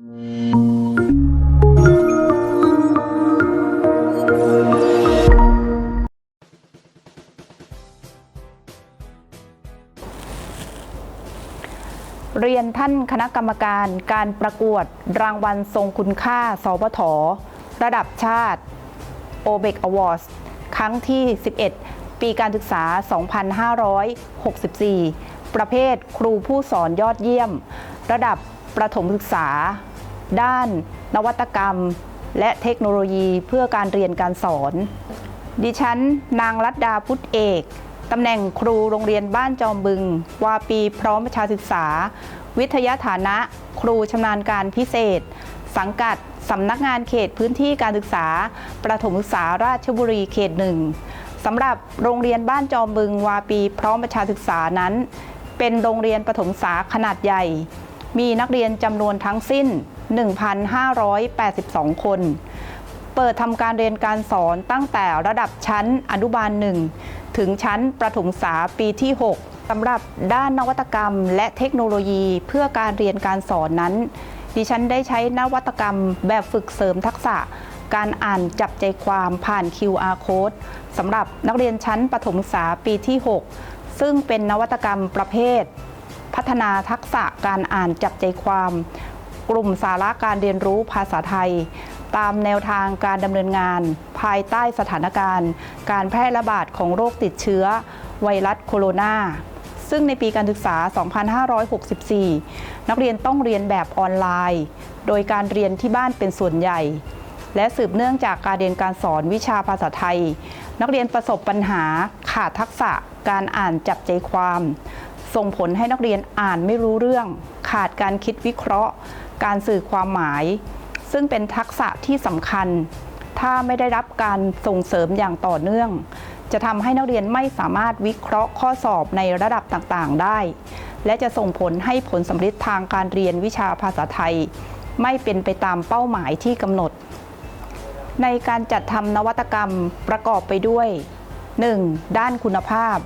เรียนท่านคณะกรรมการการประกวดรางวัลทรงคุณค่า สวท ระดับชาติ o b e c Awards ครั้งที่ 11 ปีการศึกษา 2564 ประเภทครูผู้สอนยอดเยี่ยม ระดับประถมศึกษา ด้านนวัตกรรม และเทคโนโลยีเพื่อการเรียนการสอน ดิฉัน นางรัตดาพุทธเอกตำแหน่งครูโรงเรียนบ้านจอมบึง วาปีพร้อมประชาศึกษา วิทยาฐานะครูชำนาญการพิเศษ สังกัดสำนักงานเขตพื้นที่การศึกษา ประถมศึกษาราชบุรีเขตหนึ่งสำหรับโรงเรียนบ้านจอมบึง วาปีพร้อมประชาศึกษานั้น เป็นโรงเรียนประถมศึกษาขนาดใหญ่ มีนักเรียนจำนวนทั้งสิ้น 1,582 คน เปิดทำการเรียนการสอนตั้งแต่ระดับชั้นอนุบาลหนึ่งถึงชั้นประถมศึกษาปีที่ 6สำหรับด้านนวัตกรรม และเทคโนโลยีเพื่อการเรียนการสอนนั้น ดิฉันได้ใช้นวัตกรรมแบบฝึกเสริมทักษะการอ่านจับใจความผ่าน QR code สำหรับนักเรียนชั้นประถมศึกษาปีที่ 6 ซึ่งเป็นนวัตกรรมประเภท พัฒนาทักษะการอ่านจับใจความ กลุ่มสาระการเรียนรู้ภาษาไทย ตามแนวทางการดำเนินงาน ภายใต้สถานการณ์ การแพร่ระบาดของโรคติดเชื้อ ไวรัสโคโรนาซึ่งในปีการศึกษา 2564 นักเรียนต้องเรียนแบบออนไลน์ โดยการเรียนที่บ้านเป็นส่วนใหญ่ และสืบเนื่องจากการเรียนการสอนวิชาภาษาไทย นักเรียนประสบปัญหาขาดทักษะการอ่านจับใจความ ส่งผลให้นักเรียนอ่านไม่รู้เรื่อง ขาดการคิดวิเคราะห์ การสื่อความหมาย ซึ่งเป็นทักษะที่สำคัญ ถ้าไม่ได้รับการส่งเสริมอย่างต่อเนื่อง จะทำให้นักเรียนไม่สามารถวิเคราะห์ข้อสอบในระดับต่างๆ ได้ และจะส่งผลให้ผลสำเร็จทางการเรียนวิชาภาษาไทย ไม่เป็นไปตามเป้าหมายที่กำหนด ในการจัดทำนวัตกรรมประกอบไปด้วย 1. ด้านคุณภาพ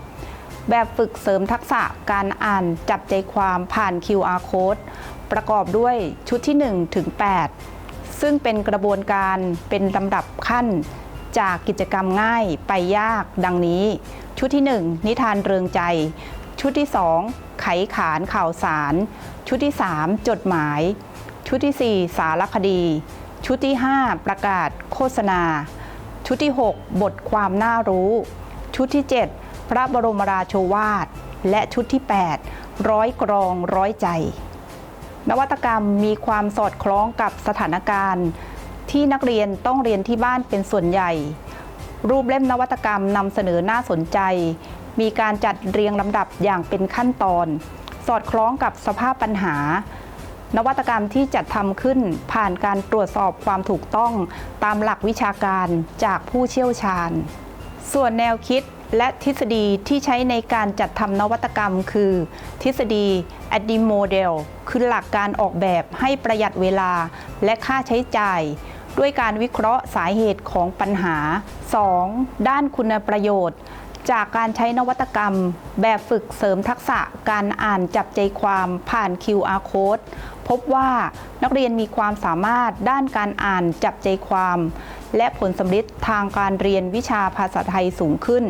แบบฝึกเสริมทักษะการอ่านจับใจความผ่าน QR code ประกอบด้วยชุดที่1ถึง8ซึ่งเป็นกระบวนการเป็นลำดับขั้นจากกิจกรรมง่ายไปยากดังนี้ ชุดที่ 1 นิทานเริงใจ ชุดที่ 2 ไขขานข่าวสาร ชุดที่ 3 จดหมาย ชุดที่ 4 สารคดี ชุดที่ 5 ประกาศโฆษณา ชุดที่ 6 บทความน่ารู้ ชุดที่ 7 พระบรมราโชวาท และชุดที่ 8 ร้อยกรองร้อยใจ นวัตกรรมมีความสอดคล้องกับสถานการณ์ ที่นักเรียนต้องเรียนที่บ้านเป็นส่วนใหญ่ รูปเล่มนวัตกรรมนำเสนอน่าสนใจ มีการจัดเรียงลำดับอย่างเป็นขั้นตอน สอดคล้องกับสภาพปัญหานวัตกรรมที่จัดทำขึ้นผ่านการตรวจสอบความถูกต้องตามหลักวิชาการจากผู้เชี่ยวชาญ ส่วนแนวคิดและทฤษฎีที่ใช้ในการจัดทำนวัตกรรมคือ ทฤษฎี a d i Model คือหลักการออกแบบให้ประหยัดเวลาและค่าใช้จ่าย ด้วยการวิเคราะห์สาเหตุของปัญหา 2. ด้านคุณประโยชน์ จากการใช้นวัตกรรม แบบฝึกเสริมทักษะการอ่านจับใจความผ่าน QR code พบว่านักเรียนมีความสามารถด้านการอ่านจับใจความ และผลสำเร็จทางการเรียนวิชาภาษาไทยสูงขึ้น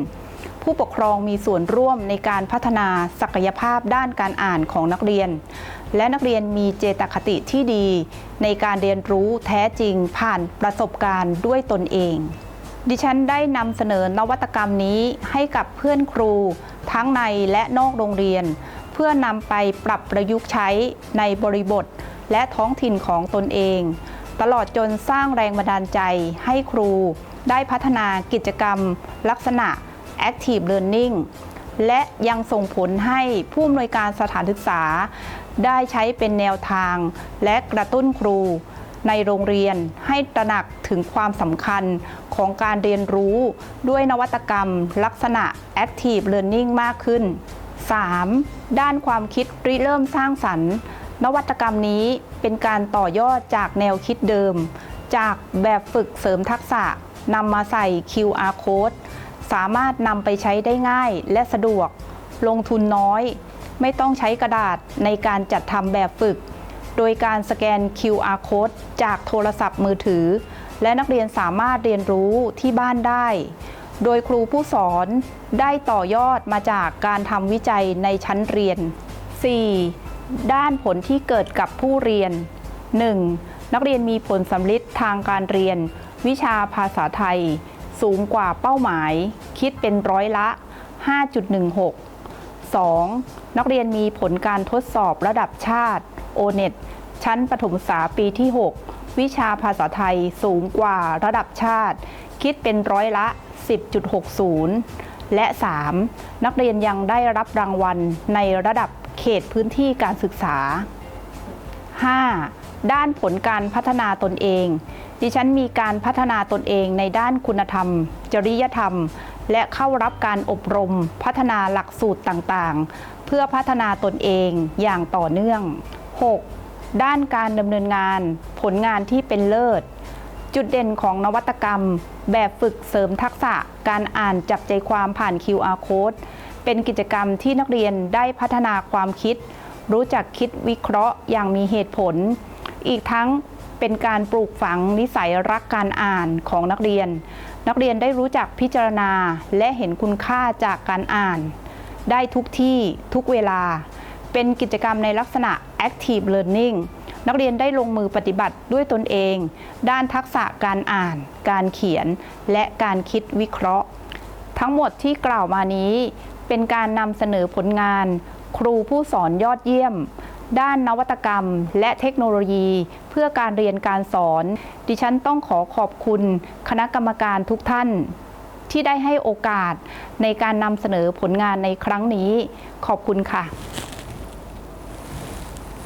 ผู้ปกครองมีส่วนร่วมในการพัฒนาศักยภาพด้านการอ่านของนักเรียน และนักเรียนมีเจตคติที่ดี ในการเรียนรู้แท้จริงผ่านประสบการณ์ด้วยตนเอง ดิฉันได้นำเสนอนวัตกรรมนี้ให้กับเพื่อนครู ทั้งในและนอกโรงเรียน เพื่อนำไปปรับประยุกต์ใช้ในบริบทและท้องถิ่นของตนเอง ตลอดจนสร้างแรงบันดาลใจให้ครู ได้พัฒนากิจกรรม ลักษณะ Active Learning และยังส่งผลให้ผู้อำนวยการสถานศึกษา ได้ใช้เป็นแนวทาง และกระตุ้นครู ในโรงเรียนให้ตระหนักถึงความสำคัญของการเรียนรู้ด้วยนวัตกรรม ลักษณะ Active Learning มากขึ้น 3. ด้านความคิดริเริ่มสร้างสรรค์ นวัตกรรมนี้เป็นการต่อยอดจากแนวคิดเดิม จากแบบฝึกเสริมทักษะนำมาใส่ QR code สามารถนำไปใช้ได้ง่ายและสะดวก ลงทุนน้อย ไม่ต้องใช้กระดาษในการจัดทำแบบฝึก โดยการสแกน QR code จากโทรศัพท์มือถือ และนักเรียนสามารถเรียนรู้ที่บ้านได้ โดยครูผู้สอนได้ต่อยอดมาจากการทำวิจัยในชั้นเรียน 4. ด้านผลที่เกิดกับผู้เรียน 1. นักเรียนมีผลสำลิดทางการเรียน วิชาภาษาไทย สูงกว่าเป้าหมาย คิดเป็นร้อยละ 5.16 2. นักเรียนมีผลการทดสอบระดับชาติ o n e t ชั้นประถมศึกษาปีที่ 6 วิชาภาษาไทยสูงกว่าระดับชาติ คิดเป็นร้อยละ 10.60 และ 3. นักเรียนยังได้รับรางวัลในระดับ ขตพื้นที่การศึกษา 5. ด้านผลการพัฒนาตนเอง ดิฉันมีการพัฒนาตนเองในด้านคุณธรรม จริยธรรม และเข้ารับการอบรม พัฒนาหลักสูตรต่างๆ เพื่อพัฒนาตนเองอย่างต่อเนื่อง 6. ด้านการดำเนินงานผลงานที่เป็นเลิศ จุดเด่นของนวัตกรรม แบบฝึกเสริมทักษะการอ่านจับใจความผ่าน QR code เป็นกิจกรรมที่นักเรียนได้พัฒนาความคิด รู้จักคิดวิเคราะห์อย่างมีเหตุผล อีกทั้งเป็นการปลูกฝังนิสัยรักการอ่านของนักเรียน นักเรียนได้รู้จักพิจารณาและเห็นคุณค่าจากการอ่าน ได้ทุกที่ทุกเวลา เป็นกิจกรรมในลักษณะ active learning นักเรียนได้ลงมือปฏิบัติด้วยตนเอง ด้านทักษะการอ่าน การเขียน และการคิดวิเคราะห์ ทั้งหมดที่กล่าวมานี้ เป็นการนำเสนอผลงาน ครูผู้สอนยอดเยี่ยม ด้านนวัตกรรม และเทคโนโลยี เพื่อการเรียนการสอน ดิฉันต้องขอขอบคุณ คณะกรรมการทุกท่าน ที่ได้ให้โอกาสในการนำเสนอผลงานในครั้งนี้ ขอบคุณค่ะ